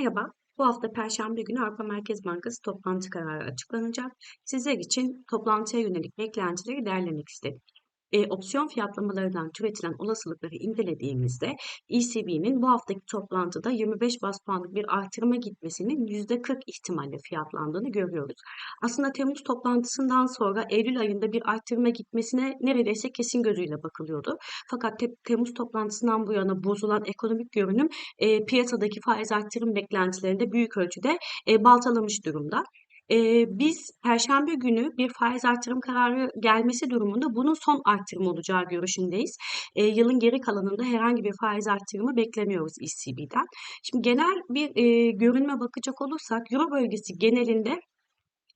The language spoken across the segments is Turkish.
Merhaba, bu hafta Perşembe günü Avrupa Merkez Bankası toplantı kararı açıklanacak. Sizler için toplantıya yönelik beklentileri derlemek istedik. E, opsiyon fiyatlamalarından türetilen olasılıkları incelediğimizde ECB'nin bu haftaki toplantıda 25 bas puanlık bir artırıma gitmesinin %40 ihtimalle fiyatlandığını görüyoruz. Aslında Temmuz toplantısından sonra Eylül ayında bir artırıma gitmesine neredeyse kesin gözüyle bakılıyordu. Fakat te- Temmuz toplantısından bu yana bozulan ekonomik görünüm e, piyasadaki faiz artırım beklentilerini de büyük ölçüde e, baltalamış durumda. Eee, biz perşembe günü bir faiz artırım kararı gelmesi durumunda bunun son artırım olacağı görüşündeyiz. Eee, yılın geri kalanında herhangi bir faiz artırımı beklemiyoruz ECB'den. Şimdi genel bir eee, görünme bakacak olursak Euro bölgesi genelinde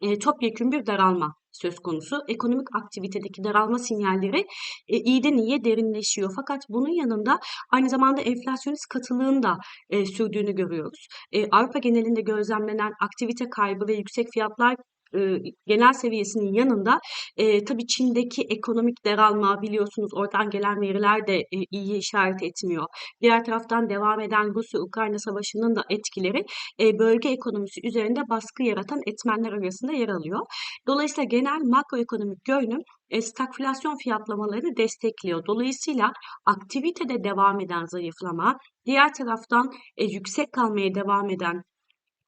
e, topyekün bir daralma söz konusu. Ekonomik aktivitedeki daralma sinyalleri e, iyiden iyiye derinleşiyor. Fakat bunun yanında aynı zamanda enflasyonist katılığın da e, sürdüğünü görüyoruz. E, Avrupa genelinde gözlemlenen aktivite kaybı ve yüksek fiyatlar genel seviyesinin yanında e, tabii Çin'deki ekonomik daralma biliyorsunuz oradan gelen veriler de e, iyi işaret etmiyor. Diğer taraftan devam eden Rusya-Ukrayna savaşının da etkileri e, bölge ekonomisi üzerinde baskı yaratan etmenler arasında yer alıyor. Dolayısıyla genel makroekonomik görünüm stagflasyon fiyatlamalarını destekliyor. Dolayısıyla aktivitede devam eden zayıflama, diğer taraftan e, yüksek kalmaya devam eden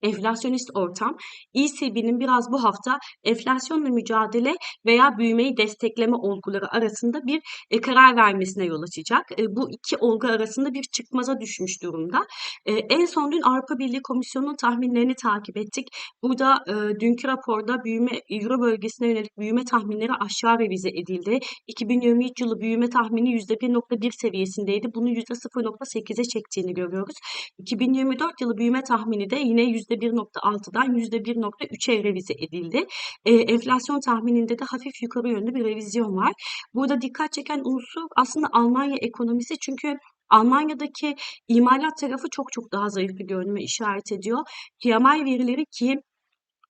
enflasyonist ortam ECB'nin biraz bu hafta enflasyonla mücadele veya büyümeyi destekleme olguları arasında bir e, karar vermesine yol açacak. E, bu iki olgu arasında bir çıkmaza düşmüş durumda. E, en son dün Avrupa Birliği Komisyonu'nun tahminlerini takip ettik. Burada e, dünkü raporda büyüme Euro bölgesine yönelik büyüme tahminleri aşağı revize edildi. 2023 yılı büyüme tahmini %1.1 seviyesindeydi. Bunu %0.8'e çektiğini görüyoruz. 2024 yılı büyüme tahmini de yine %1.6'dan %1.3'e revize edildi. E, enflasyon tahmininde de hafif yukarı yönlü bir revizyon var. Burada dikkat çeken unsur aslında Almanya ekonomisi çünkü Almanya'daki imalat tarafı çok çok daha zayıf bir görünüme işaret ediyor. PMI verileri ki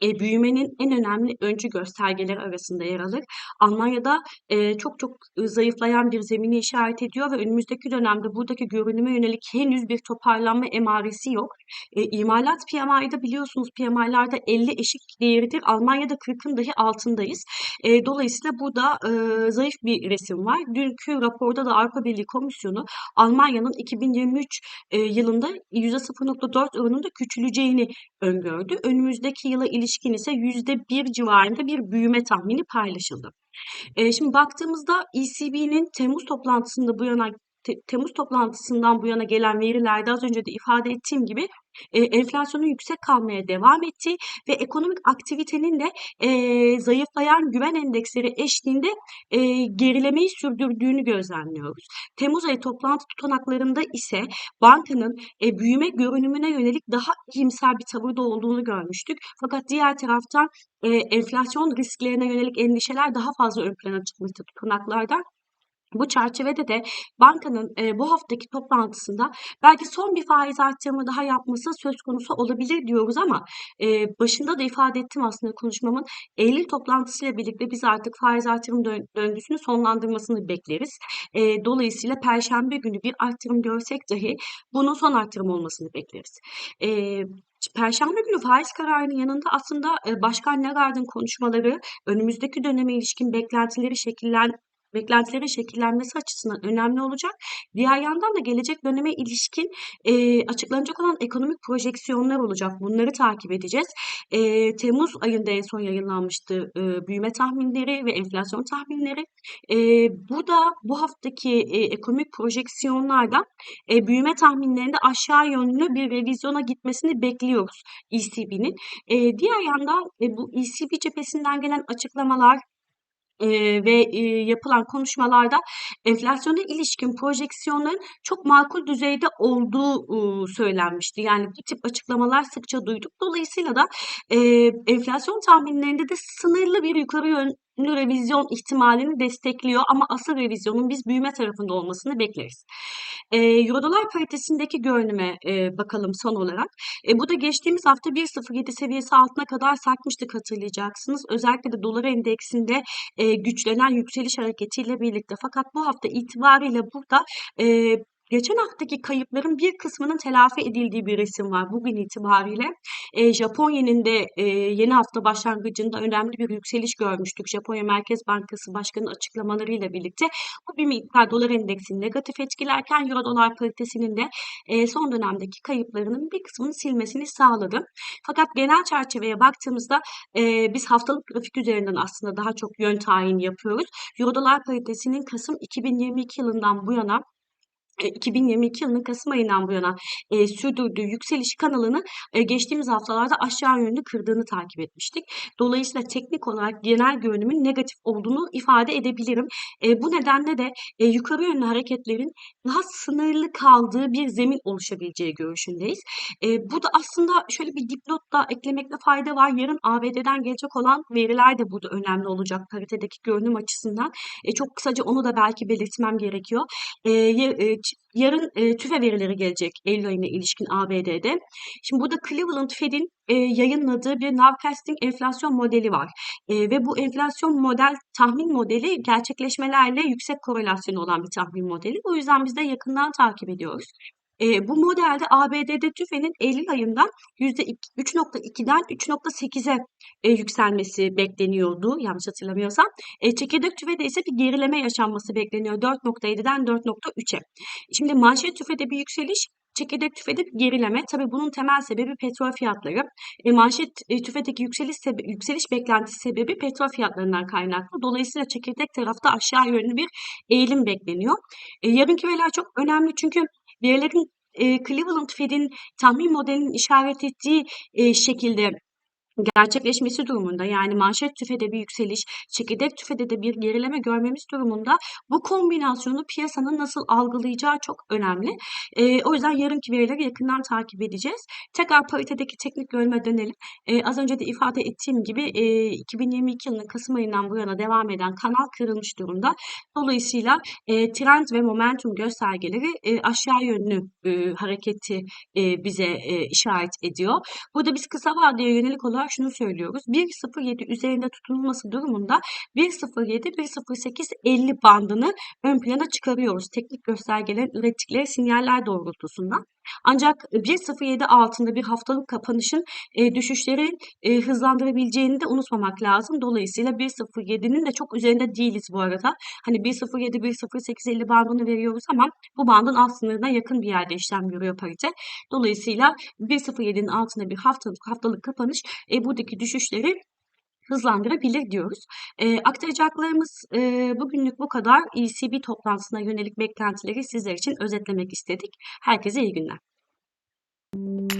e, büyümenin en önemli öncü göstergeleri arasında yer alır. Almanya'da e, çok çok zayıflayan bir zemini işaret ediyor ve önümüzdeki dönemde buradaki görünüme yönelik henüz bir toparlanma emaresi yok. E, imalat PMI'da biliyorsunuz PMI'larda 50 eşik değeridir. Almanya'da 40'ın dahi altındayız. E, dolayısıyla burada e, zayıf bir resim var. Dünkü raporda da Avrupa Birliği Komisyonu Almanya'nın 2023 e, yılında %0.4 oranında küçüleceğini öngördü. Önümüzdeki yıla ilişkin ise %1 civarında bir büyüme tahmini paylaşıldı. Şimdi baktığımızda ECB'nin Temmuz toplantısında bu yana Temmuz toplantısından bu yana gelen verilerde az önce de ifade ettiğim gibi e, enflasyonun yüksek kalmaya devam ettiği ve ekonomik aktivitenin de e, zayıflayan güven endeksleri eşliğinde e, gerilemeyi sürdürdüğünü gözlemliyoruz. Temmuz ayı toplantı tutanaklarında ise bankanın e, büyüme görünümüne yönelik daha iyimser bir tavırda olduğunu görmüştük. Fakat diğer taraftan e, enflasyon risklerine yönelik endişeler daha fazla ön plana çıkmıştı tutanaklardan. Bu çerçevede de bankanın e, bu haftaki toplantısında belki son bir faiz artırımı daha yapması söz konusu olabilir diyoruz ama e, başında da ifade ettim aslında konuşmamın Eylül toplantısıyla birlikte biz artık faiz artırım dön- döngüsünü sonlandırmasını bekleriz. E, dolayısıyla Perşembe günü bir artırım görsek dahi bunun son artırım olmasını bekleriz. E, Perşembe günü faiz kararının yanında aslında Başkan Lagarde'ın konuşmaları önümüzdeki döneme ilişkin beklentileri şekillen beklentilerin şekillenmesi açısından önemli olacak. Diğer yandan da gelecek döneme ilişkin e, açıklanacak olan ekonomik projeksiyonlar olacak. Bunları takip edeceğiz. E, Temmuz ayında en son yayınlanmıştı e, büyüme tahminleri ve enflasyon tahminleri. E, bu da bu haftaki e, ekonomik projeksiyonlarda e, büyüme tahminlerinde aşağı yönlü bir revizyona gitmesini bekliyoruz ECB'nin. E, diğer yandan e, bu ECB cephesinden gelen açıklamalar Eee, ve, eee, yapılan konuşmalarda enflasyona ilişkin projeksiyonların çok makul düzeyde olduğu, uuu, söylenmişti. Yani bu tip açıklamalar sıkça duyduk. Dolayısıyla da, eee, enflasyon tahminlerinde de sınırlı bir yukarı yön revizyon ihtimalini destekliyor ama asıl revizyonun biz büyüme tarafında olmasını bekleriz. E, Eurodolar paritesindeki görünüme e, bakalım son olarak. E, bu da geçtiğimiz hafta 1.07 seviyesi altına kadar sarkmıştık hatırlayacaksınız. Özellikle de dolar endeksinde e, güçlenen yükseliş hareketiyle birlikte. Fakat bu hafta itibariyle burada e, geçen haftaki kayıpların bir kısmının telafi edildiği bir resim var bugün itibariyle. Eee, Japonya'nın da eee, yeni hafta başlangıcında önemli bir yükseliş görmüştük. Japonya Merkez Bankası Başkanı'nın açıklamalarıyla birlikte bu bir miktar dolar endeksini negatif etkilerken euro dolar paritesinin de eee, son dönemdeki kayıplarının bir kısmını silmesini sağladı. Fakat genel çerçeveye baktığımızda eee, biz haftalık grafik üzerinden aslında daha çok yön tayin yapıyoruz. Euro dolar paritesinin Kasım 2022 yılından bu yana e, 2022 yılının Kasım ayından bu yana e, sürdürdüğü yükseliş kanalını e, geçtiğimiz haftalarda aşağı yönlü kırdığını takip etmiştik. Dolayısıyla teknik olarak genel görünümün negatif olduğunu ifade edebilirim. E, bu nedenle de e, yukarı yönlü hareketlerin daha sınırlı kaldığı bir zemin oluşabileceği görüşündeyiz. E, bu da aslında şöyle bir dipnot da eklemekte fayda var. Yarın ABD'den gelecek olan veriler de burada önemli olacak paritedeki görünüm açısından. E, çok kısaca onu da belki belirtmem gerekiyor. E, e, yarın e, tüfe verileri gelecek Eylül ayına ilişkin ABD'de. Şimdi burada Cleveland Fed'in e, yayınladığı bir nowcasting enflasyon modeli var. E, ve bu enflasyon model tahmin modeli gerçekleşmelerle yüksek korelasyonu olan bir tahmin modeli. O yüzden biz de yakından takip ediyoruz. E, bu modelde ABD'de tüfenin Eylül ayında %3.2'den 3.8'e e, yükselmesi bekleniyordu yanlış hatırlamıyorsam. E, çekirdek tüfede ise bir gerileme yaşanması bekleniyor 4.7'den 4.3'e. Şimdi manşet tüfede bir yükseliş, çekirdek tüfede bir gerileme. Tabii bunun temel sebebi petrol fiyatları. E, manşet e, tüfedeki yükseliş, sebe- yükseliş beklentisi sebebi petrol fiyatlarından kaynaklı. Dolayısıyla çekirdek tarafta aşağı yönlü bir eğilim bekleniyor. E, yarınki veriler çok önemli çünkü verilerin e, Cleveland Fed'in tahmin modelinin işaret ettiği e, şekilde gerçekleşmesi durumunda yani manşet tüfede bir yükseliş, çekirdek tüfede de bir gerileme görmemiz durumunda bu kombinasyonu piyasanın nasıl algılayacağı çok önemli. E, o yüzden yarınki verileri yakından takip edeceğiz. Tekrar paritedeki teknik görünüme dönelim. E, az önce de ifade ettiğim gibi e, 2022 yılının Kasım ayından bu yana devam eden kanal kırılmış durumda. Dolayısıyla e, trend ve momentum göstergeleri e, aşağı yönlü e, hareketi e, bize e, işaret ediyor. Burada biz kısa vadeye yönelik olarak şunu söylüyoruz. 1.07 üzerinde tutulması durumunda 1.07-1.08-50 bandını ön plana çıkarıyoruz. Teknik göstergelerin ürettikleri sinyaller doğrultusunda. Ancak 1.07 altında bir haftalık kapanışın e, düşüşleri e, hızlandırabileceğini de unutmamak lazım. Dolayısıyla 1.07'nin de çok üzerinde değiliz bu arada. Hani 1.07-1.08-50 bandını veriyoruz ama bu bandın alt sınırına yakın bir yerde işlem görüyor parite. Dolayısıyla 1.07'nin altında bir haftalık haftalık kapanış e, buradaki düşüşleri hızlandırabilir diyoruz. E, aktaracaklarımız e, bugünlük bu kadar. ECB toplantısına yönelik beklentileri sizler için özetlemek istedik. Herkese iyi günler. Müzik